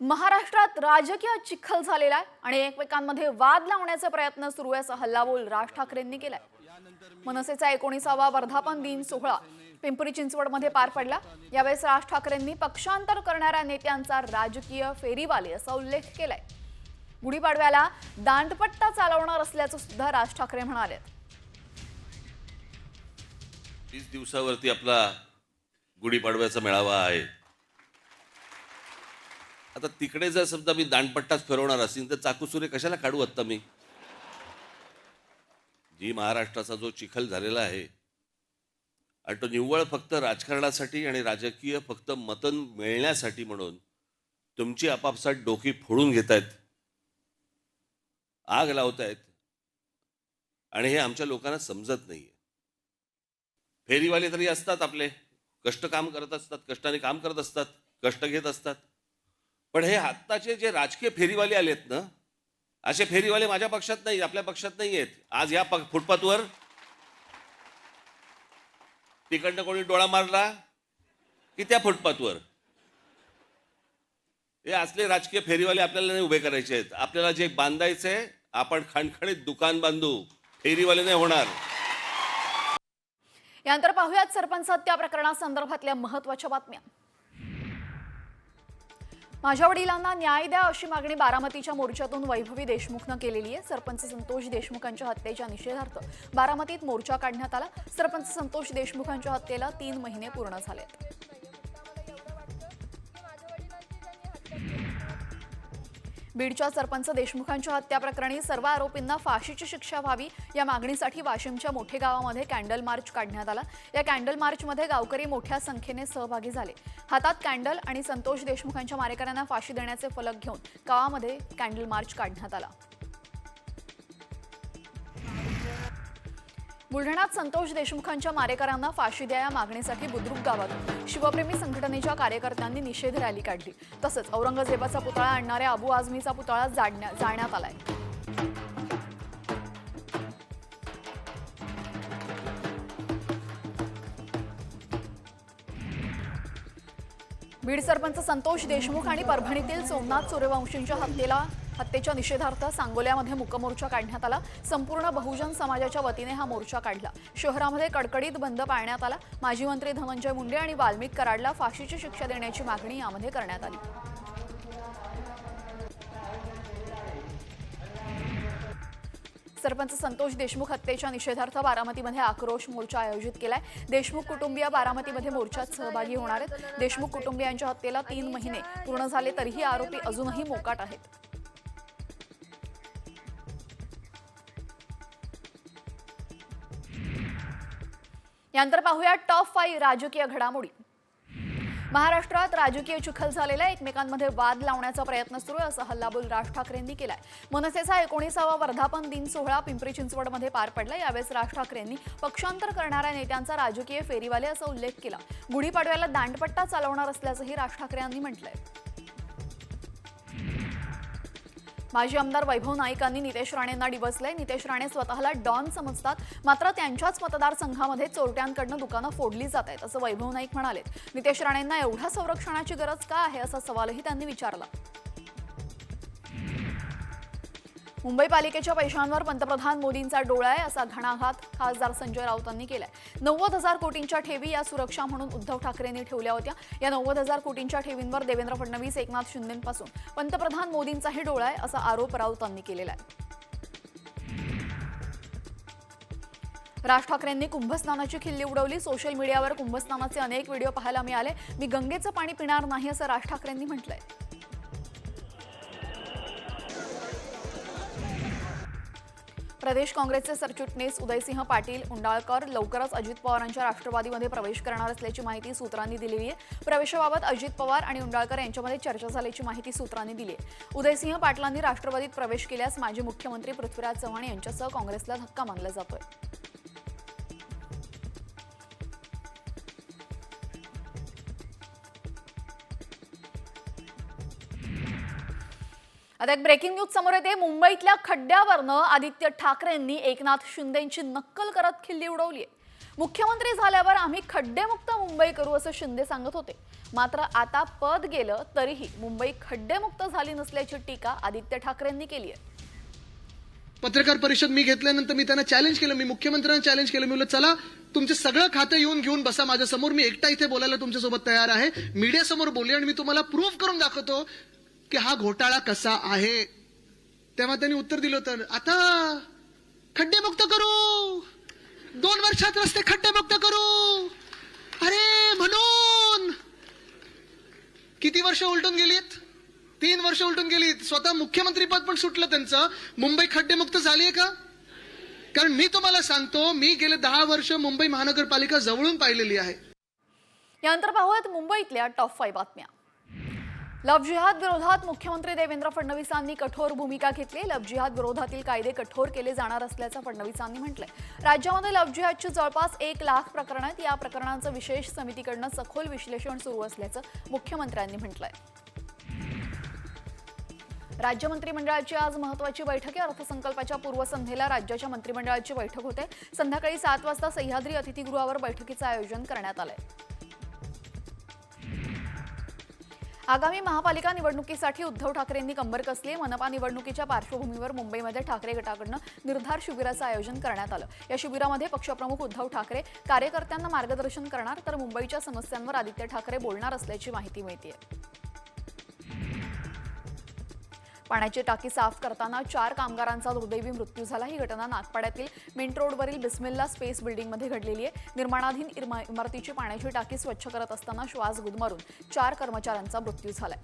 महाराष्ट्रात राजकीय चिखल झालेला आहे आणि एकमेकांमध्ये वाद लावण्याचा प्रयत्न सुरू आहे असा हल्लाबोल राज ठाकरेंनी केलाय. मनसेचा एकोणीसावा वर्धापन दिन सोहळा पिंपरी चिंचवडमध्ये पार पडला. यावेळेस राज ठाकरेंनी पक्षांतर करणाऱ्या नेत्यांचा राजकीय फेरीवाले असा उल्लेख केलाय. गुढीपाडव्याला दांडपट्टा चालवणार असल्याचं सुद्धा राज ठाकरे म्हणाले. तीस दिवसावरती आपला गुढीपाडव्याचा मेळावा आहे. आता तिकडे जर समजा मी दांडपट्टाच फिरवणार असेल तर चाकूसुरे कशाला काढू आत्ता मी? जी महाराष्ट्राचा जो चिखल झालेला आहे आणि तो निव्वळ फक्त राजकारणासाठी आणि राजकीय फक्त मतन मिळण्यासाठी म्हणून तुमची आपापसात डोकी फोडून घेत आहेत आग लावतायत आणि हे आमच्या लोकांना समजत नाहीये. फेरीवाले तरी असतात आपले. कष्ट काम करत असतात कष्टाने काम करत असतात कष्ट घेत असतात. पण हे आत्ताचे जे राजकीय फेरीवाले आलेत ना असे फेरीवाले माझ्या पक्षात नाही आपल्या पक्षात नाही आहेत. आज या फुटपाथवर तिकडनं कोणी डोळा मारला की त्या फुटपाथवर. हे असले राजकीय फेरीवाले आपल्याला नाही उभे करायचे आहेत. आपल्याला जे बांधायचे आपण खणखणीत दुकान बांधू. फेरीवाले नाही होणार. यानंतर पाहूयात सरपंच हत्या प्रकरणासंदर्भातल्या महत्त्वाच्या बातम्या. माझ्या वडिलांना न्याय द्या अशी मागणी बारामतीच्या मोर्चातून वैभवी देशमुखनं केलेली आहे. सरपंच संतोष देशमुखांच्या हत्येच्या निषेधार्थ बारामतीत मोर्चा काढण्यात आला. सरपंच संतोष देशमुखांच्या हत्येला तीन महिने पूर्ण झालेत. बीडच्या सरपंच देशमुखांच्या हत्या प्रकरणी सर्व आरोपींना फाशीची शिक्षा व्हावी या मागणीसाठी वाशिमच्या मोठे गावामध्ये कॅन्डल मार्च काढण्यात आला. या कॅन्डल मार्चमध्ये गावकरी मोठ्या संख्येने सहभागी झाले. हातात कॅन्डल आणि संतोष देशमुखांच्या मारेकऱ्यांना फाशी देण्याचे फलक घेऊन गावामध्ये कॅन्डल मार्च काढण्यात आला. बुलढाण्यात संतोष देशमुखांच्या मारेकरांना फाशी द्या या मागणीसाठी बुद्रुक गावात शिवप्रेमी संघटनेच्या कार्यकर्त्यांनी निषेध रॅली काढली. तसंच औरंगजेबाचा पुतळा आणणाऱ्या अबू आझमीचा पुतळा जाडण्या जाळण्यात आलाय. बीड सरपंच संतोष देशमुख आणि परभणीतील सोमनाथ सूर्यवंशींच्या हत्येला हत्येच्या निषेधार्थ सांगोल्यामध्ये मुकमोर्चा काढण्यात आला. संपूर्ण बहुजन समाजाच्या वतीने हा मोर्चा काढला. शहरामध्ये कडकडीत बंद पाळण्यात आला. माजी मंत्री धनंजय मुंडे आणि वाल्मिक कराडला फाशीची शिक्षा देण्याची मागणी यामध्ये करण्यात आली. सरपंच संतोष देशमुख हत्येच्या निषेधार्थ बारामतीमध्ये आक्रोश मोर्चा आयोजित केलाय. देशमुख कुटुंबीय बारामतीमध्ये मोर्चात सहभागी होणार आहेत. देशमुख कुटुंबियांच्या हत्येला तीन महिने पूर्ण झाले तरीही आरोपी अजूनही मोकाट आहेत. यानंतर पाहूया टॉप फाईव्ह राजकीय घडामोडी. महाराष्ट्रात राजकीय चिखल झालेला आहे. एकमेकांमध्ये वाद लावण्याचा प्रयत्न सुरू आहे असं हल्लाबोल राज ठाकरेंनी केलाय. मनसेचा एकोणीसावा वर्धापन दिन सोहळा पिंपरी चिंचवडमध्ये पार पडला. यावेळेस राज ठाकरेंनी पक्षांतर करणाऱ्या नेत्यांचा राजकीय फेरीवाले असा उल्लेख केला. गुढीपाडव्याला दांडपट्टा चालवणार असल्याचंही राज ठाकरे यांनी म्हटलंय. माजी आमदार वैभव नाईकांनी नितेश राणेंना डिवसले. नितेश राणे स्वतःला डॉन समजतात. मात्र त्यांच्याच मतदारसंघामध्ये चोरट्यांकडनं दुकानं फोडली जात आहेत असं वैभव नाईक म्हणाले नितेश राणेंना एवढ्या संरक्षणाची गरज का आहे असा सवालही त्यांनी विचारला. मुंबई पालिकेच्या पैशांवर पंतप्रधान मोदींचा डोळा आहे असा घणाघात खासदार संजय राऊतांनी केलाय. नव्वद हजार कोटींच्या ठेवी या सुरक्षा म्हणून उद्धव ठाकरेंनी ठेवल्या होत्या. या नव्वद हजार कोटींच्या ठेवींवर देवेंद्र फडणवीस एकनाथ शिंदेपासून पंतप्रधान मोदींचाही डोळा आहे असा आरोप राऊतांनी केलेला आहे. राज ठाकरेंनी कुंभस्नानाची खिल्ली उडवली. सोशल मीडियावर कुंभस्नानाचे अनेक व्हिडिओ पाहायला मिळाले. मी गंगेचं पाणी पिणार नाही असं राज ठाकरेंनी म्हटलंय. प्रदेश काँग्रेसचे सरचिटणीस उदयसिंह पाटील उंडाळकर लवकरच अजित पवारांच्या राष्ट्रवादीमध्ये प्रवेश करणार असल्याची माहिती सूत्रांनी दिलेली आहे. प्रवेशाबाबत अजित पवार आणि उंडाळकर यांच्यामध्ये चर्चा झाल्याची माहिती सूत्रांनी दिली आहे. उदयसिंह पाटलांनी राष्ट्रवादीत प्रवेश केल्यास माजी मुख्यमंत्री पृथ्वीराज चव्हाण यांच्यासह काँग्रेसला धक्का मानला जातोय. आता एक ब्रेकिंग न्यूज समोर येते. मुंबईतल्या खड्ड्यावरनं आदित्य ठाकरेंनी एकनाथ शिंदेची नक्कल करत खिल्ली उडवली आहे मुख्यमंत्री झाल्यावर आम्ही खड्डेमुक्त मुंबई करू असं शिंदे सांगत होते. मात्र आता पद गेलं तरीही मुंबई खड्डेमुक्त झाली नसल्याची टीका आदित्य ठाकरेंनी केली आहे पत्रकार परिषद मी घेतल्यानंतर मी त्यांना चॅलेंज केलं. मी मुख्यमंत्र्यांना चॅलेंज केलं. मी म्हणलं चला तुमचे सगळं खातं येऊन घेऊन बसा माझ्यासमोर. मी एकटा इथे बोलायला तुमच्यासोबत तयार आहे. मीडियासमोर बोलले आणि मी तुम्हाला प्रूव्ह करून दाखवतो. की हा घोटाळा कसा आहे? तेव्हा त्यांनी उत्तर दिलं होतं आता खड्डेमुक्त करू. दोन वर्षात रस्ते खड्डेमुक्त करू. अरे म्हणून. किती वर्ष उलटून गेलीत? तीन वर्ष उलटून गेलीत. स्वतः मुख्यमंत्री पद पण सुटलं त्यांचं. मुंबई खड्डेमुक्त झाली आहे का? कारण मी तुम्हाला सांगतो मी गेले दहा वर्ष मुंबई महानगरपालिका जवळून पाहिलेली आहे. यानंतर पाहूयात मुंबईतल्या टॉप फाईव्ह बातम्या. लव्ह जिहाद विरोधात मुख्यमंत्री देवेंद्र फडणवीसांनी कठोर भूमिका घेतली. लव्ह जिहाद विरोधातील कायदे कठोर केले जाणार असल्याचं फडणवीसांनी म्हटलंय. राज्यामध्ये लव्ह जिहादची जवळपास एक लाख प्रकरणं आहेत. या प्रकरणांचं विशेष समितीकडनं सखोल विश्लेषण सुरू असल्याचं मुख्यमंत्र्यांनी म्हटलंय. राज्य मंत्रिमंडळाची आज महत्वाची बैठक आहे. अर्थसंकल्पाच्या पूर्वसंध्येला राज्याच्या मंत्रिमंडळाची बैठक होते. संध्याकाळी सात वाजता सह्याद्री अतिथीगृहावर बैठकीचं आयोजन करण्यात आलंय. आगामी महापालिका निवडणुकीसाठी उद्धव ठाकरेंनी कंबर कसली मनपा निवडणुकीच्या पार्श्वभूमीवर मुंबईमध्ये ठाकरे गटाकडनं निर्धार शिबिराचं आयोजन करण्यात आलं. या शिबिरामध्ये पक्षप्रमुख उद्धव ठाकरे कार्यकर्त्यांना मार्गदर्शन करणार तर मुंबईच्या समस्यांवर आदित्य ठाकरे बोलणार असल्याची माहिती मिळते पाण्याची टाकी साफ करताना चार कामगारांचा दुर्दैवी मृत्यू झाला. ही घटना नागपाड्यातील मिंट रोडवरील बिस्मिल्ला स्पेस बिल्डिंगमध्ये घडलेली आहे. निर्माणाधीन इमारतीची पाण्याची टाकी स्वच्छ करत असताना श्वास गुदमरून चार कर्मचाऱ्यांचा मृत्यू झालाय.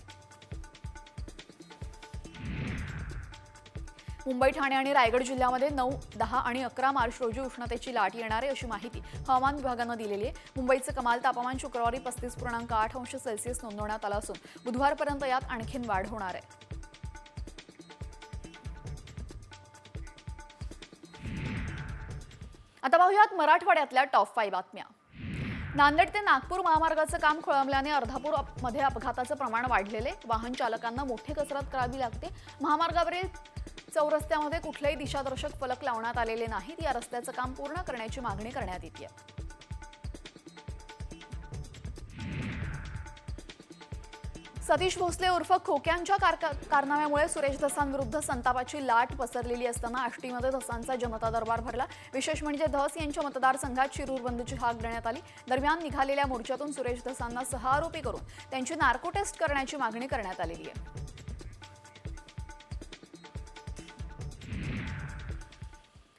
मुंबई ठाणे आणि रायगड जिल्ह्यामध्ये नऊ दहा आणि अकरा मार्च रोजी उष्णतेची लाट येणार आहे अशी माहिती हवामान विभागानं दिलेली आहे. मुंबईचं कमाल तापमान शुक्रवारी पस्तीस पूर्णांक आठ अंश सेल्सिअस नोंदवण्यात आलं असून बुधवारपर्यंत यात आणखीन वाढ होणार आहे. आता पाहूयात मराठवाड्यातल्या टॉप फाईव्ह बातम्या. नांदेड ते नागपूर महामार्गाचं काम खोळंबल्याने अर्धापूरमध्ये अपघाताचं प्रमाण वाढलेले. वाहन चालकांना मोठी कसरत करावी लागते. महामार्गावरील चौरस्त्यामध्ये कुठलेही दिशादर्शक फलक लावण्यात आलेले नाहीत. या रस्त्याचं काम पूर्ण करण्याची मागणी करण्यात येते सतीश भोसले उर्फ खोक्यांच्या कारका- कारनाम्यामुळे सुरेश धसांविरुद्ध संतापाची लाट पसरलेली असताना आष्टीमध्ये धसांचा जनता दरबार भरला. विशेष म्हणजे धस यांच्या मतदारसंघात शिरूर बंदची हाक देण्यात आली. दरम्यान निघालेल्या मोर्चातून सुरेश धसांना सहा आरोपी करून त्यांची नार्को टेस्ट करण्याची मागणी करण्यात आलेली आहे.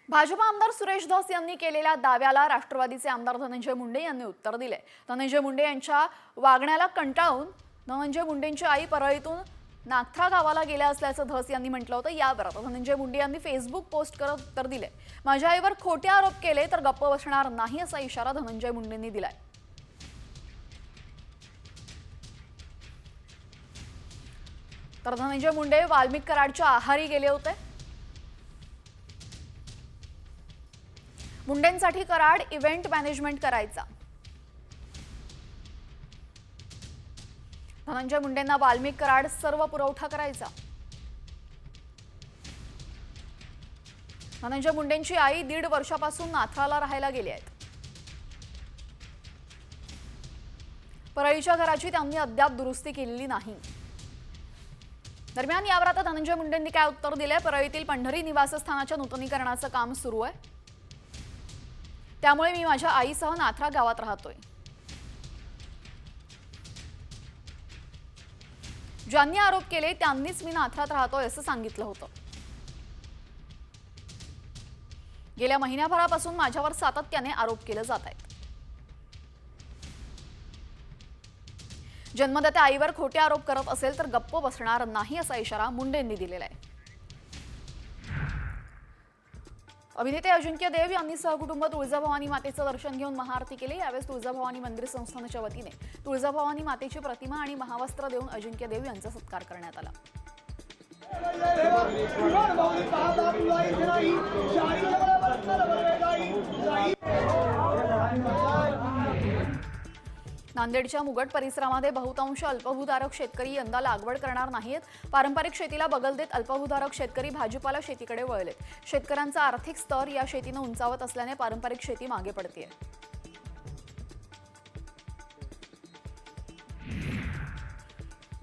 भाजपा आमदार सुरेश धस यांनी केलेल्या दाव्याला राष्ट्रवादीचे आमदार धनंजय मुंडे यांनी उत्तर दिले धनंजय मुंडे यांच्या वागण्याला कंटाळून धनंजय म्हणजे मुंडेंची आई परळीतून नागथा गावाला गेल्या असल्याचं धस यांनी म्हटलं होतं. यावर धनंजय म्हणजे मुंडे यांनी फेसबुक पोस्ट करत उत्तर दिले. माझ्या आईवर खोटे आरोप केले तर गप्प बसणार नाही असा इशारा धनंजय मुंडेंनी दिलाय. तर धनंजय मुंडे वाल्मिक कराडच्या आहारी गेले होते. मुंडेंसाठी कराड इव्हेंट मॅनेजमेंट करायचा. धनंजय मुंडेंना वाल्मिक कराड सर्व पुरवठा करायचा. धनंजय मुंडेंची आई दीड वर्षापासून नाथळाला राहायला गेली आहेत. परळीच्या घराची त्यांनी अद्याप दुरुस्ती केलेली नाही. दरम्यान यावर आता धनंजय मुंडेंनी काय उत्तर दिलंय? परळीतील पंढरी निवासस्थानाच्या नूतनीकरणाचं काम सुरू आहे. त्यामुळे मी माझ्या आईसह नाथरा गावात राहतोय. ज्यांनी आरोप केले त्यांनीच मी नाथरात राहतोय असं सांगितलं होतं. गेल्या महिन्याभरापासून माझ्यावर सातत्याने आरोप केले जात आहेत. जन्मदात्या आईवर खोटे आरोप करत असेल तर गप्प बसणार नाही असा इशारा मुंडेंनी दिलेला आहे. अभिनेते अजिंक्य देव यांनी सहकुटुंब तुळजाभवानी मातेचं दर्शन घेऊन महाआरती केली यावेळेस तुळजाभवानी मंदिर संस्थानच्या वतीने तुळजाभवानी मातेची प्रतिमा आणि महावस्त्र देऊन अजिंक्य देव यांचा सत्कार करण्यात आला नांदेडच्या मुगट परिसरामध्ये बहुतांश अल्पभूधारक शेतकरी यंदा लागवड करणार नाहीत. पारंपरिक शेतीला बगल देत अल्पभूधारक शेतकरी भाजीपाला शेतीकडे वळलेत. शेतकऱ्यांचा आर्थिक स्तर या शेतीनं उंचावत असल्याने पारंपरिक शेती मागे पडते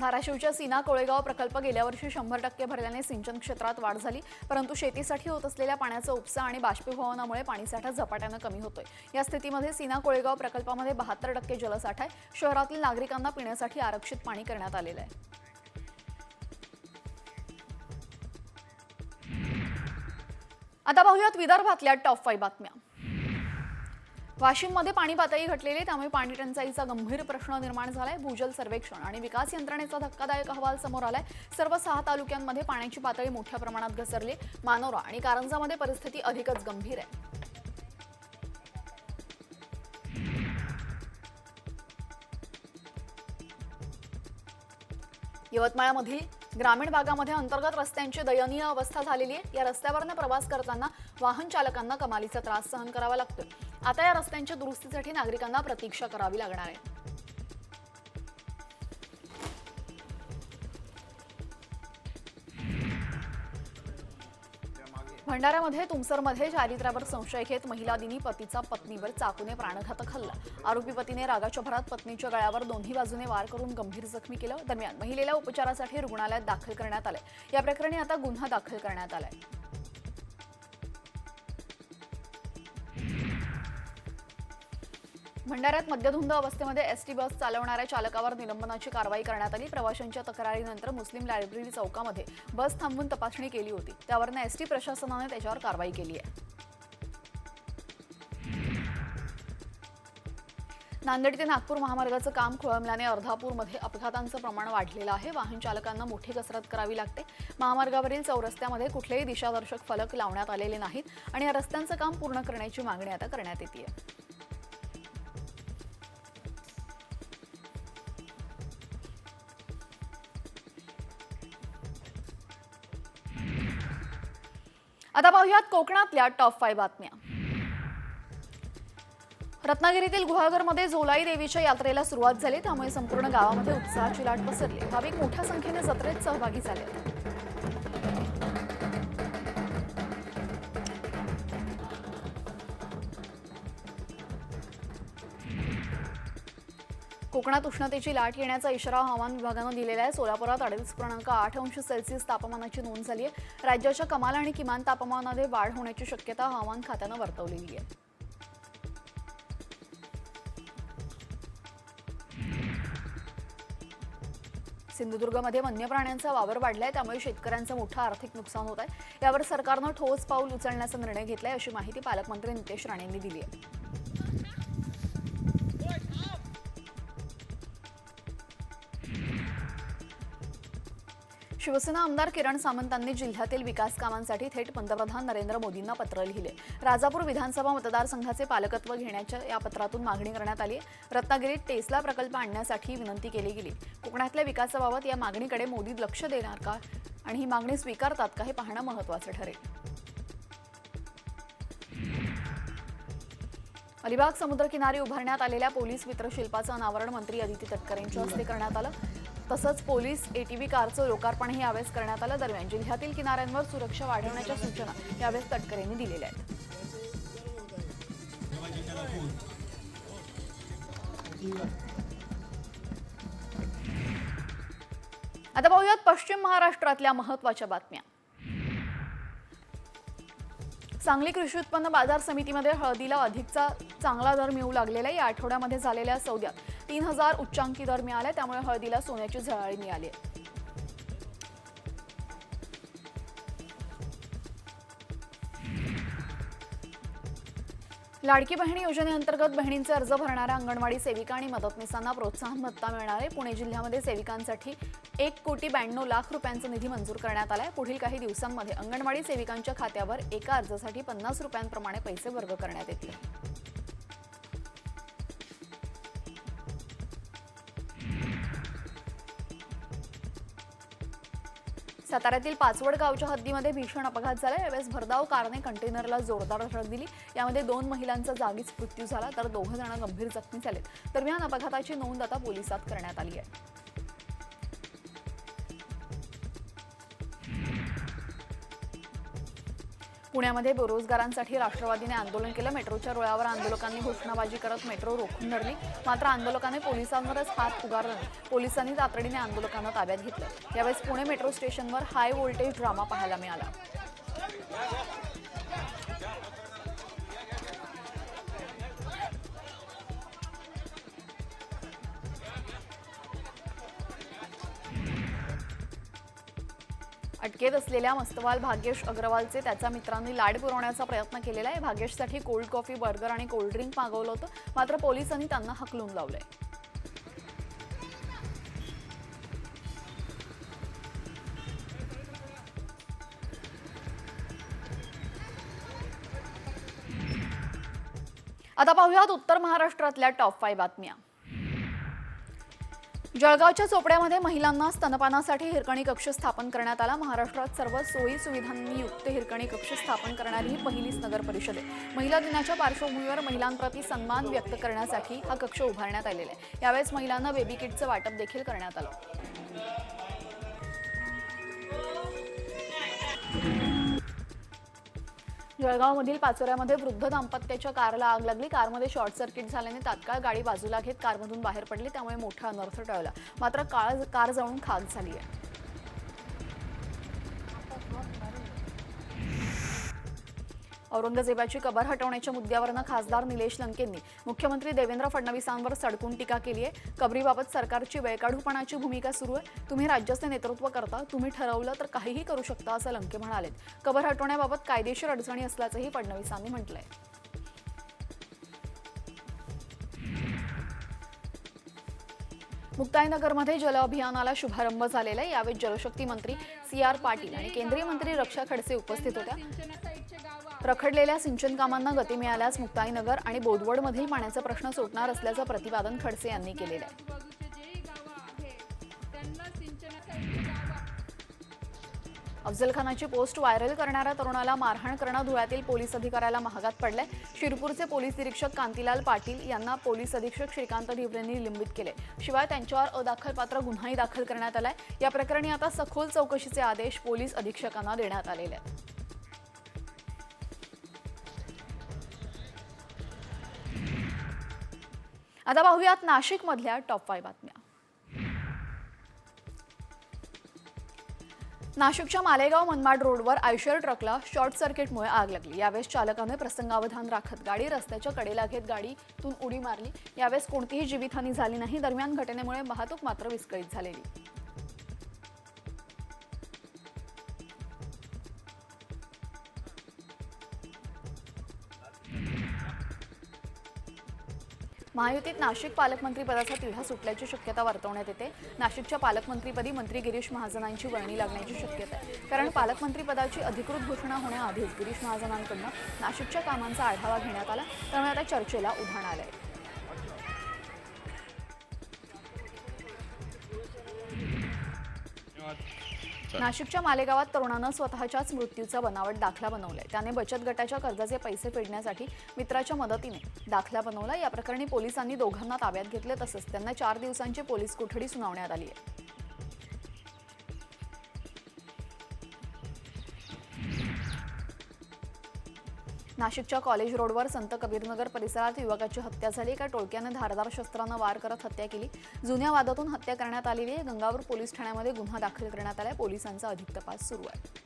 धाराशिवच्या सीना कोळेगाव प्रकल्प गेल्या वर्षी शंभर टक्के भरल्याने सिंचन क्षेत्रात वाढ झाली परंतु शेतीसाठी होत असलेल्या पाण्याचा उपसा आणि बाष्पीभवनामुळे पाणीसाठा झपाट्यानं कमी होतोय. या स्थितीमध्ये सीना कोळेगाव प्रकल्पामध्ये बहात्तर टक्के जलसाठा आहे. शहरातील नागरिकांना पिण्यासाठी आरक्षित पाणी करण्यात आलेलं आहे. आता पाहूयात विदर्भातल्या टॉप फाईव्ह बातम्या. वाशिममध्ये पाणी पातळी घटलेली आहे, त्यामुळे पाणी टंचाईचा गंभीर प्रश्न निर्माण झालाय. भूजल सर्वेक्षण आणि विकास यंत्रणेचा धक्कादायक अहवाल समोर आलाय. सर्व सहा तालुक्यांमध्ये पाण्याची पातळी मोठ्या प्रमाणात घसरली. मानोरा आणि कारंजामध्ये परिस्थिती अधिकच गंभीर आहे. यवतमाळमधील ग्रामीण भागामध्ये अंतर्गत रस्त्यांची दयनीय अवस्था झालेली आहे. या रस्त्यावरनं प्रवास करताना वाहन चालकांना कमालीचा त्रास सहन करावा लागतोय. आता या रस्त्यांच्या दुरुस्तीसाठी नागरिकांना प्रतीक्षा करावी लागणार आहे. भंडाऱ्यामध्ये तुमसरमध्ये चारित्र्यावर संशय घेत महिला दिनी पतीचा पत्नीवर चाकूने प्राणघातक हल्ला. आरोपी पतीने रागाच्या भरात पत्नीच्या गळ्यावर दोन्ही बाजूने वार करून गंभीर जखमी केलं. दरम्यान महिलेला उपचारासाठी रुग्णालयात दाखल करण्यात आलं या प्रकरणी आता गुन्हा दाखल करण्यात आलाय. भंडाऱ्यात मद्यधुंद अवस्थेमध्ये एसटी बस चालवणाऱ्या चालकावर निलंबनाची कारवाई करण्यात आली. प्रवाशांच्या तक्रारीनंतर मुस्लिम लायब्ररी चौकामध्ये बस थांबवून तपासणी केली होती. त्यावरनं एसटी प्रशासनाने त्याच्यावर कारवाई केली आहे. नांदेड ते नागपूर महामार्गाचं काम खोळंबल्याने अर्धापूरमध्ये अपघातांचं प्रमाण वाढलेलं आहे. वाहन चालकांना मोठी कसरत करावी लागते. महामार्गावरील चौरस्त्यामध्ये कुठलेही दिशादर्शक फलक लावण्यात आलेले नाहीत आणि या रस्त्यांचं काम पूर्ण करण्याची मागणी आता करण्यात येते आता पाहूयात कोकणातल्या टॉप फाय बातम्या. रत्नागिरीतील गुहागरमध्ये झोलाई देवीच्या यात्रेला सुरुवात झाली त्यामुळे संपूर्ण गावामध्ये उत्साहाची लाट पसरली. भाविक मोठ्या संख्येने जत्रेत सहभागी झाले. कोकणात उष्णतेची लाट येण्याचा इशारा हवामान विभागानं दिलेला आहे. सोलापुरात अडतीस पूर्णांक आठ अंश सेल्सिअस तापमानाची नोंद झाली आहे राज्याच्या कमाल आणि किमान तापमानामध्ये वाढ होण्याची शक्यता हवामान खात्यानं वर्तवलेली आहे. सिंधुदुर्गमध्ये वन्य प्राण्यांचा वावर वाढलाय त्यामुळे शेतकऱ्यांचं मोठं आर्थिक नुकसान होत आहे. यावर सरकारनं ठोस पाऊल उचलण्याचा निर्णय घेतलाय अशी माहिती पालकमंत्री नितेश राणेंनी दिली आहे. शिवसेना आमदार किरण सामंतांनी जिल्ह्यातील विकास कामांसाठी थेट पंतप्रधान नरेंद्र मोदींना पत्र लिहिले. राजापूर विधानसभा मतदारसंघाचे पालकत्व घेण्याच्या या पत्रातून मागणी करण्यात आली रत्नागिरीत टेस्ला प्रकल्प आणण्यासाठी विनंती केली गेली. कोकणातल्या विकासाबाबत या मागणीकडे मोदी लक्ष देणार का? आणि ही मागणी स्वीकारतात का? हे पाहणं महत्वाचं ठरेल. अलिबाग समुद्रकिनारी उभारण्यात आलेल्या पोलीस मित्रशिल्पाचं अनावरण मंत्री अदिती तटकरेंच्या हस्ते करण्यात आलं. तसंच पोलीस एटीव्ही कारचं लोकार्पणही यावेळेस करण्यात आलं. दरम्यान जिल्ह्यातील किनाऱ्यांवर सुरक्षा वाढवण्याच्या सूचना यावेळेस तटकरेंनी दिलेल्या आहेत. आता पाहूयात पश्चिम महाराष्ट्रातल्या महत्त्वाच्या बातम्या. सांगली कृषी उत्पन्न बाजार समितीमध्ये हळदीला अधिकचा चांगला दर मिळू लागलेला आहे. या आठवड्यामध्ये झालेल्या सौद्यात तीन हजार उच्चांकी दर मिळाला त्यामुळे हळदीला सोन्याची झळाळी मिळाली आहे. लाडकी बहिणी योजनेअंतर्गत बहिणींचे अर्ज भरणाऱ्या अंगणवाडी सेविका आणि मदतनीसांना प्रोत्साहन भत्ता मिळणार आहे. पुणे जिल्ह्यामध्ये सेविकांसाठी एक कोटी ब्याण्णव लाख रुपयांचा निधी मंजूर करण्यात आलाय. पुढील काही दिवसांमध्ये अंगणवाडी सेविकांच्या खात्यावर एका अर्जासाठी पन्नास रुपयांप्रमाणे पैसे वर्ग करण्यात येतील. साताऱ्यातील पाचवड गावच्या हद्दीमध्ये भीषण अपघात झाला. यावेळेस भरधाव कारने कंटेनरला जोरदार धडक दिली. यामध्ये दोन महिलांचा जागीच मृत्यू झाला तर दोघं जण गंभीर जखमी झालेत. दरम्यान अपघाताची नोंद आता पोलिसात करण्यात आली आहे. पुण्यामध्ये बेरोजगारांसाठी राष्ट्रवादीने आंदोलन केलं. मेट्रोच्या रुळावर आंदोलकांनी घोषणाबाजी करत मेट्रो रोखून धरली. मात्र आंदोलकांनी पोलिसांवरच हात उगारला. नाही. पोलिसांनी तातडीने आंदोलकांना ताब्यात घेतलं. यावेळेस पुणे मेट्रो स्टेशनवर हाय व्होल्टेज ड्रामा पाहायला मिळाला. अटकेत असलेल्या मस्तवाल भाग्येश अग्रवालचे त्याच्या मित्रांनी लाड पुरवण्याचा प्रयत्न केलेला आहे. भाग्येशसाठी कोल्ड कॉफी बर्गर आणि कोल्ड्रिंक मागवलं होतं. मात्र पोलिसांनी त्यांना हकलून लावलंय. आता पाहूयात उत्तर महाराष्ट्रातल्या टॉप फाय बातम्या. जळगावच्या चोपड्यामध्ये महिलांना स्तनपानासाठी हिरकणी कक्ष स्थापन करण्यात आला. महाराष्ट्रात सर्व सोयी सुविधांनी युक्त हिरकणी कक्ष स्थापन करणारी ही पहिलीच नगर परिषद आहे. महिला दिनाच्या पार्श्वभूमीवर महिलांप्रती सन्मान व्यक्त करण्यासाठी हा कक्ष उभारण्यात आलेला आहे. यावेळेस महिलांना बेबी किटचं वाटप देखील करण्यात आलं. जळगावमधील पाचोऱ्यामध्ये वृद्ध दाम्पत्याच्या कारला आग लागली. कारमध्ये शॉर्ट सर्किट झाल्याने तात्काळ गाडी बाजूला घेत कारमधून बाहेर पडली. त्यामुळे मोठा अनर्थ टळला. मात्र काळ कार जळून खाक झाली आहे. औरंगजेबाची कबर हटवण्याच्या मुद्द्यावरनं खासदार निलेश लंकेंनी मुख्यमंत्री देवेंद्र फडणवीसांवर सडकून टीका केली आहे. कबरीबाबत सरकारची वेळकाढूपणाची भूमिका सुरू आहे. तुम्ही राज्याचे नेतृत्व करता तुम्ही ठरवलं तर काहीही करू शकता असं लंके म्हणालेत. कबर हटवण्याबाबत कायदेशीर अडचणी असल्याचंही फडणवीसांनी म्हटलंय. मुक्ताईनगरमध्ये जल अभियानाला शुभारंभ झालेला आहे. यावेळी जलशक्ती मंत्री सी आर पाटील आणि केंद्रीय मंत्री रक्षा खडसे उपस्थित होत्या. रखडलेल्या सिंचन कामांना गती मिळाल्यास मुक्ताईनगर आणि बोदवडमधील पाण्याचा प्रश्न सुटणार असल्याचं प्रतिपादन खडसे यांनी केलेलं आहे. अफजल खानाची पोस्ट व्हायरल करणाऱ्या तरुणाला मारहाण करणं धुळ्यातील पोलीस अधिकाऱ्याला महागात पडलंय. शिरपूरचे पोलीस निरीक्षक कांतीलाल पाटील यांना पोलीस अधीक्षक श्रीकांत ढिवरेंनी निलंबित केले शिवाय त्यांच्यावर अदाखलपात्र गुन्हाही दाखल करण्यात आलाय. या प्रकरणी आता सखोल चौकशीचे आदेश पोलीस अधीक्षकांना देण्यात आलेले आहेत. आता पाहूयात नाशिकमधल्या टॉप फाय बातम्या. नाशिकच्या मालेगाव मनमाड रोडवर आयशर ट्रकला शॉर्ट सर्किटमुळे आग लागली. यावेळेस चालकाने प्रसंगावधान राखत गाडी रस्त्याच्या कडेला घेत गाडीतून उडी मारली. यावेळेस कोणतीही जीवितहानी झाली नाही. दरम्यान घटनेमुळे वाहतूक मात्र विस्कळीत झालेली. महायुतीत नाशिक पालकमंत्री पदाचा तिढा सुटल्याची शक्यता वर्तवण्यात येते. नाशिकच्या पालकमंत्रीपदी मंत्री गिरीश महाजनांची वर्णी लागण्याची शक्यता आहे. कारण पालकमंत्रीपदाची अधिकृत घोषणा होण्याआधीच गिरीश महाजनांकडून नाशिकच्या कामांचा आढावा घेण्यात आला. त्यामुळे आता चर्चेला उधाण आलं आहे नाशिकच्या मालेगावात तरुणानं स्वतःच्याच मृत्यूचा बनावट दाखला बनवलाय. त्याने बचत गटाच्या कर्जाचे पैसे फेडण्यासाठी मित्राच्या मदतीने दाखला बनवला. या प्रकरणी पोलिसांनी दोघांना ताब्यात घेतले तसंच त्यांना चार दिवसांची पोलीस कोठडी सुनावण्यात आली आहे. नाशिकच्या कॉलेज रोडवर संत कबीरनगर परिसरात युवकाची हत्या झाली. एका टोळक्यानं धारदार शस्त्रानं वार करत हत्या केली. जुन्या वादातून हत्या करण्यात आलेली आहे. गंगापूर पोलीस ठाण्यामध्ये गुन्हा दाखल करण्यात आलाय. पोलिसांचा अधिक तपास सुरू आहे.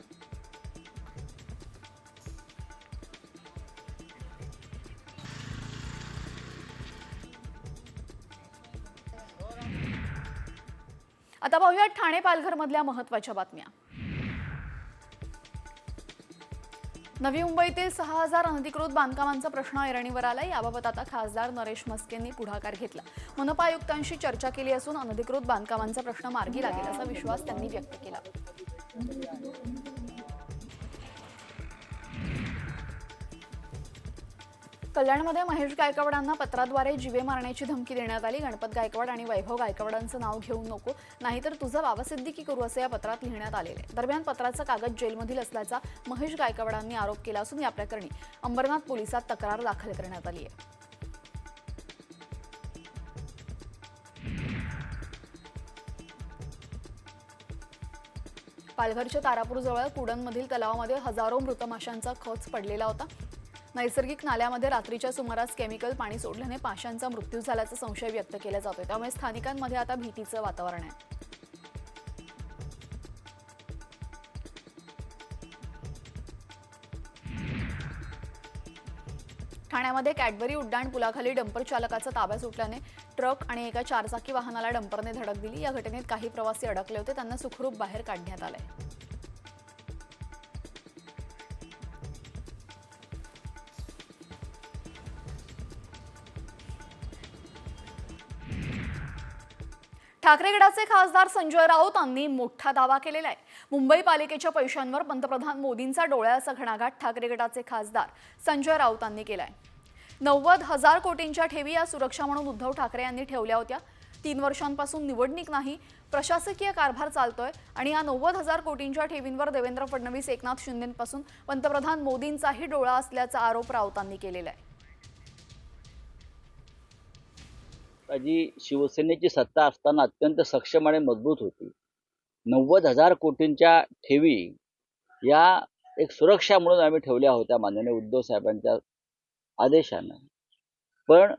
आता पाहूया ठाणे पालघरमधल्या महत्त्वाच्या बातम्या. नवी मुंबईतील सहा हजार अनधिकृत बांधकामांचा प्रश्न ऐरणीवर आला. याबाबत आता खासदार नरेश मस्केंनी पुढाकार घेतला. मनपा आयुक्तांशी चर्चा केली असून अनधिकृत बांधकामांचा प्रश्न मार्गी लागेल असा विश्वास त्यांनी व्यक्त केला. कल्याणमध्ये महेश गायकवाडांना पत्राद्वारे जिवे मारण्याची धमकी देण्यात आली. गणपत गायकवाड आणि वैभव गायकवाडांचं नाव घेऊ नको नाहीतर तुझं वावसिद्धिकी करू असं या पत्रात लिहिण्यात आलेलं आहे. दरम्यान पत्राचा कागद जेलमधील असल्याचा महेश गायकवाडांनी आरोप केला असून या प्रकरणी अंबरनाथ पोलिसात तक्रार दाखल करण्यात आली आहे. पालघरच्या तारापूरजवळ कुडनमधील तलावामध्ये हजारो मृत माशांचा खच पडलेला होता. नैसर्गिक नाल्यामध्ये रात्रीच्या सुमारास केमिकल पाणी सोडल्याने पाशांचा मृत्यू झाल्याचा संशय व्यक्त केला जातोय. त्यामुळे स्थानिकांमध्ये आता भीतीचं वातावरण आहे. ठाण्यामध्ये कॅडबरी उड्डाण पुलाखाली डंपर चालकाचा ताब्या सुटल्याने ट्रक आणि एका चारचाकी वाहनाला डंपरने धडक दिली. या घटनेत काही प्रवासी अडकले होते. त्यांना सुखरूप बाहेर काढण्यात आलंय. ठाकरेगडाचे खासदार संजय राऊतांनी मोठा दावा केलेला आहे. मुंबई पालिकेच्या पैशांवर पंतप्रधान मोदींचा डोळ्याचा घणाघात ठाकरेगडाचे खासदार संजय राऊतांनी केलाय. नव्वद हजार कोटींच्या ठेवी या सुरक्षा म्हणून उद्धव ठाकरे यांनी ठेवल्या होत्या. तीन वर्षांपासून निवडणूक नाही प्रशासकीय कारभार चालतोय आणि या नव्वद हजार कोटींच्या ठेवींवर देवेंद्र फडणवीस एकनाथ शिंदेपासून पंतप्रधान मोदींचाही डोळा असल्याचा आरोप राऊतांनी केलेला आहे. जी शिवसेनेची सत्ता असताना अत्यंत सक्षम आणि मजबूत होती. नव्वद हजार कोटींच्या ठेवी या एक सुरक्षा म्हणून आम्ही ठेवल्या होत्या माननीय उद्धव साहेबांच्या आदेशानं. पण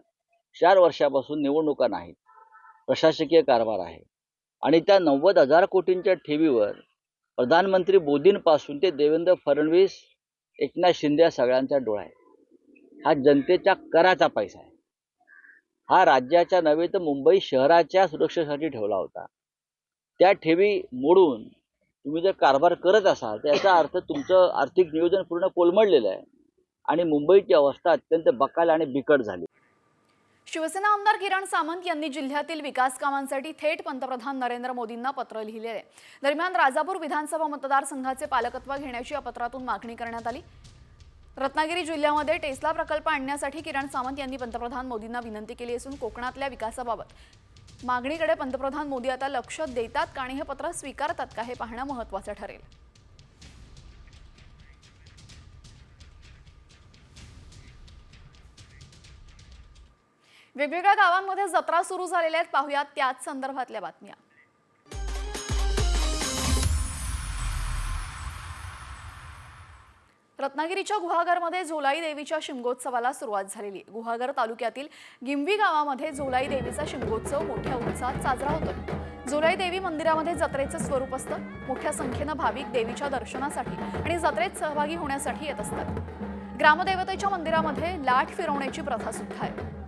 चार वर्षापासून निवडणुका नाहीत. प्रशासकीय कारभार आहे. आणि त्या नव्वद हजार कोटींच्या ठेवीवर प्रधानमंत्री मोदींपासून ते देवेंद्र फडणवीस एकनाथ शिंदे या सगळ्यांचा डोळा आहे. हा जनतेच्या कराचा पैसा आहे. हा राज्याच्या नव्हे तर मुंबई शहराच्या सुरक्षेसाठी ठेवला होता. त्या ठेवी मोडून तुम्ही जर कारभार करत असाल तर याचा अर्थ तुमचं आर्थिक नियोजन पूर्ण कोलमडलेलं आहे आणि मुंबईची अवस्था अत्यंत बकाल आणि बिकट झाली. शिवसेना आमदार किरण सामंत यांनी जिल्ह्यातील विकास कामांसाठी थेट पंतप्रधान नरेंद्र मोदींना पत्र लिहिले आहे. दरम्यान राजापूर विधानसभा मतदारसंघाचे पालकत्व घेण्याची या पत्रातून मागणी करण्यात आली. रत्नागिरी जिल्ह्यामध्ये टेस्ला प्रकल्प आणण्यासाठी किरण सावंत यांनी पंतप्रधान मोदींना विनंती केली असून कोकणातल्या विकासाबाबत. मागणीकडे पंतप्रधान मोदी आता लक्ष देतात का आणि हे पत्र स्वीकारतात का हे पाहणं महत्त्वाचं ठरेल. वेगवेगळ्या गावांमध्ये जत्रा सुरू झालेल्या आहेत. पाहुयात त्याच संदर्भातल्या बातम्या. रत्नागिरीच्या गुहागरमध्ये झोलाई देवीच्या शिमगोत्सवाला सुरुवात झालेली. गुहागर तालुक्यातील गिंबी गावामध्ये झोलाई देवीचा शिमगोत्सव मोठ्या उत्साहात साजरा होतो. झोलाई देवी मंदिरामध्ये जत्रेचं स्वरूप असतं. मोठ्या संख्येनं भाविक देवीच्या दर्शनासाठी आणि जत्रेत सहभागी होण्यासाठी येत असतात. ग्रामदेवतेच्या मंदिरामध्ये लाट फिरवण्याची प्रथा सुद्धा आहे.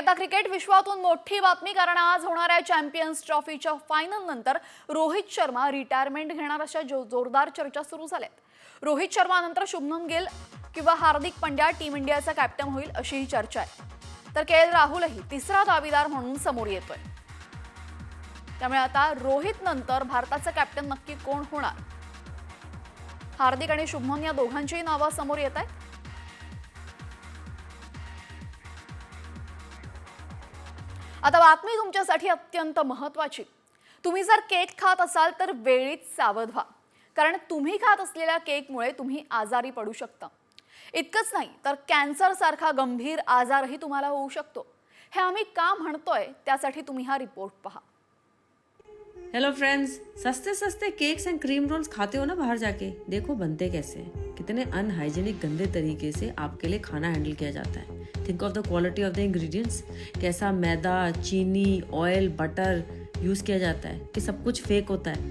आता क्रिकेट विश्वातून मोठी बातमी कारण आज होणाऱ्या चॅम्पियन्स ट्रॉफीच्या फायनल नंतर रोहित शर्मा रिटायरमेंट घेणार अशा जो जोरदार चर्चा सुरू झाल्यात. रोहित शर्मा नंतर शुभमन गिल किंवा हार्दिक पंड्या टीम इंडियाचा कॅप्टन होईल अशीही चर्चा आहे. तर के एल राहुलही तिसरा दावेदार म्हणून समोर येतोय. त्यामुळे आता रोहित नंतर भारताचं कॅप्टन नक्की कोण होणार? हार्दिक आणि शुभमन या दोघांचीही नावं समोर येत आहेत. आता बातमी तुमच्यासाठी अत्यंत महत्वाची तुम्ही जर केक खात असाल तर वेळीच सावध व्हा. कारण तुम्ही खात असलेल्या केकमुळे तुम्ही आजारी पडू शकता. इतकंच नाही तर कॅन्सरसारखा गंभीर आजारही तुम्हाला होऊ शकतो. हे आम्ही का म्हणतोय त्यासाठी तुम्ही हा रिपोर्ट पहा. हेलो फ्रेंड्स सस्ते सस्ते केक्स एंड क्रीम रोल्स खाते हो ना बाहर जाके? देखो बनते कैसे कितने अनहाइजेनिक गंदे तरीके से आपके लिए खाना हैंडल किया जाता है। Think of the quality of the ingredients कैसा मैदा चीनी ऑयल बटर यूज़ किया जाता है कि सब कुछ फेक होता है।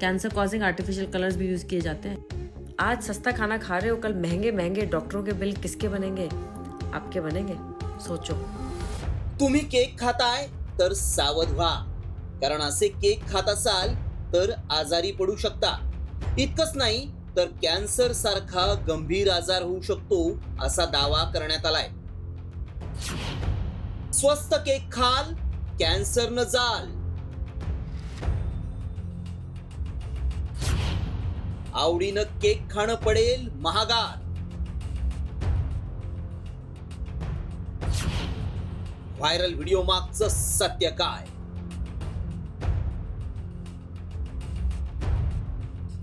कैंसर कॉजिंग आर्टिफिशियल कलर्स भी यूज़ किए जाते हैं। आज सस्ता खाना खा रहे हो कल महंगे महंगे डॉक्टरों के बिल किसके बनेंगे? आपके बनेंगे। सोचो। तुम्ही केक खाताय तर सावध व्हा। कारण असे केक खात असाल तर आजारी पडू शकता। इतकंच नाही तर कॅन्सर सारखा गंभीर आजार होऊ शकतो असा दावा करण्यात आलाय. स्वस्त केक खाल कॅन्सर न जाल. आवडीनं केक खाणं पडेल महागात. व्हायरल व्हिडिओ मागचं सत्य काय?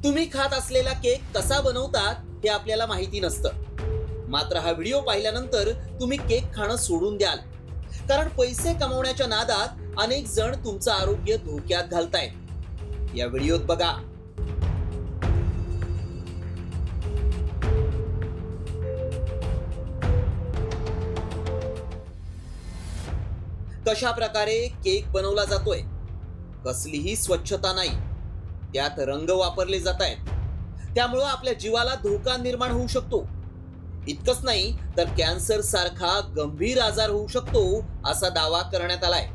तुम्ही खात असलेला केक कसा बनवतात हे आपल्याला माहिती नसतं. मात्र हा व्हिडिओ पाहिल्यानंतर तुम्ही केक खाणं सोडून द्याल. कारण पैसे कमवण्याच्या नादात अनेक जण तुमचं आरोग्य धोक्यात घालतायत. या व्हिडिओत बघा. कशा प्रकारे केक बनवला जातोय? कसलीही स्वच्छता नाही. त्यात रंग वापरले जात आहेत त्यामुळं आपल्या जीवाला धोका निर्माण होऊ शकतो. इतकंच नाही तर कॅन्सर सारखा गंभीर आजार होऊ शकतो असा दावा करण्यात आलाय.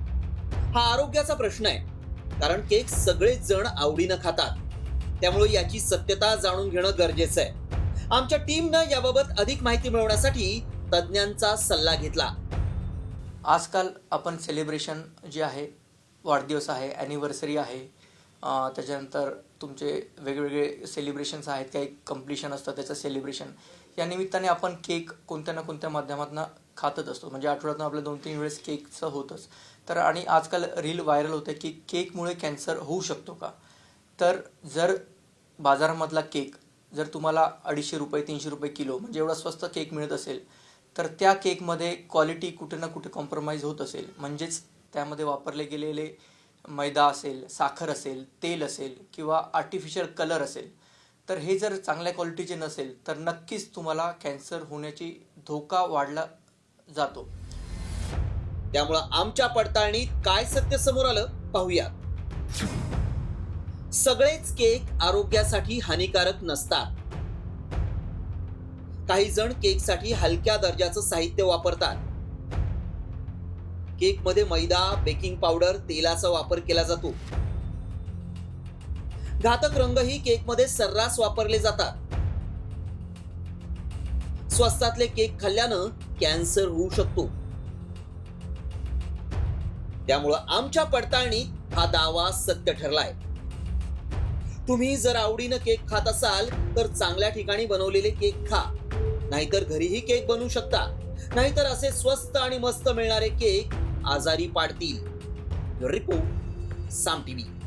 हा आरोग्याचा प्रश्न आहे कारण केक सगळेच जण आवडीनं खातात. त्यामुळे याची सत्यता जाणून घेणं गरजेचं आहे. आमच्या टीमनं याबाबत अधिक माहिती मिळवण्यासाठी तज्ज्ञांचा सल्ला घेतला. आजकाल आपण सेलिब्रेशन जे आहे वाढदिवस आहे ॲनिव्हर्सरी आहे त्याच्यानंतर तुमचे वेगवेगळे सेलिब्रेशन्स आहेत काही कम्प्लिशन असतं त्याचं सेलिब्रेशन या निमित्ताने आपण केक कोणत्या ना कोणत्या माध्यमातून खातच असतो. म्हणजे आठवड्यातून आपल्या दोन तीन वेळेस केकचं होतंच. तर आणि आजकाल रील व्हायरल होते की केकमुळे कॅन्सर होऊ शकतो का? तर जर बाजारामधला केक जर तुम्हाला अडीचशे रुपये तीनशे रुपये किलो म्हणजे एवढा स्वस्त केक मिळत असेल तर त्या केकमध्ये क्वालिटी कुठे ना कुठे कॉम्प्रोमाइज होत असेल. म्हणजेच त्यामध्ये वापरले गेलेले मैदा असेल साखर असेल तेल असेल किंवा आर्टिफिशियल कलर असेल तर हे जर चांगल्या क्वालिटीचे नसेल तर नक्कीच तुम्हाला कॅन्सर होण्याची धोका वाढला जातो. त्यामुळं आमच्या पडताळणीत काय सत्य समोर आलं पाहूयात. सगळेच केक आरोग्यासाठी हानिकारक नसतात. काही जण केकसाठी हलक्या दर्जाचं साहित्य वापरतात. केकमध्ये मैदा बेकिंग पावडर तेलाचा वापर केला जातो. घातक रंगही केकमध्ये सर्रास वापरले जातात. स्वस्तातले केक खाल्ल्यानं कॅन्सर होऊ शकतो. त्यामुळं आमच्या पडताळणीत हा दावा सत्य ठरलाय. तुम्ही जर आवडीनं केक खात असाल तर चांगल्या ठिकाणी बनवलेले केक खा. नाहीतर घरीही केक बनवू शकता. नाहीतर असे स्वस्त आणि मस्त मिळणारे केक आजारी पाडतील. Report Saam TV.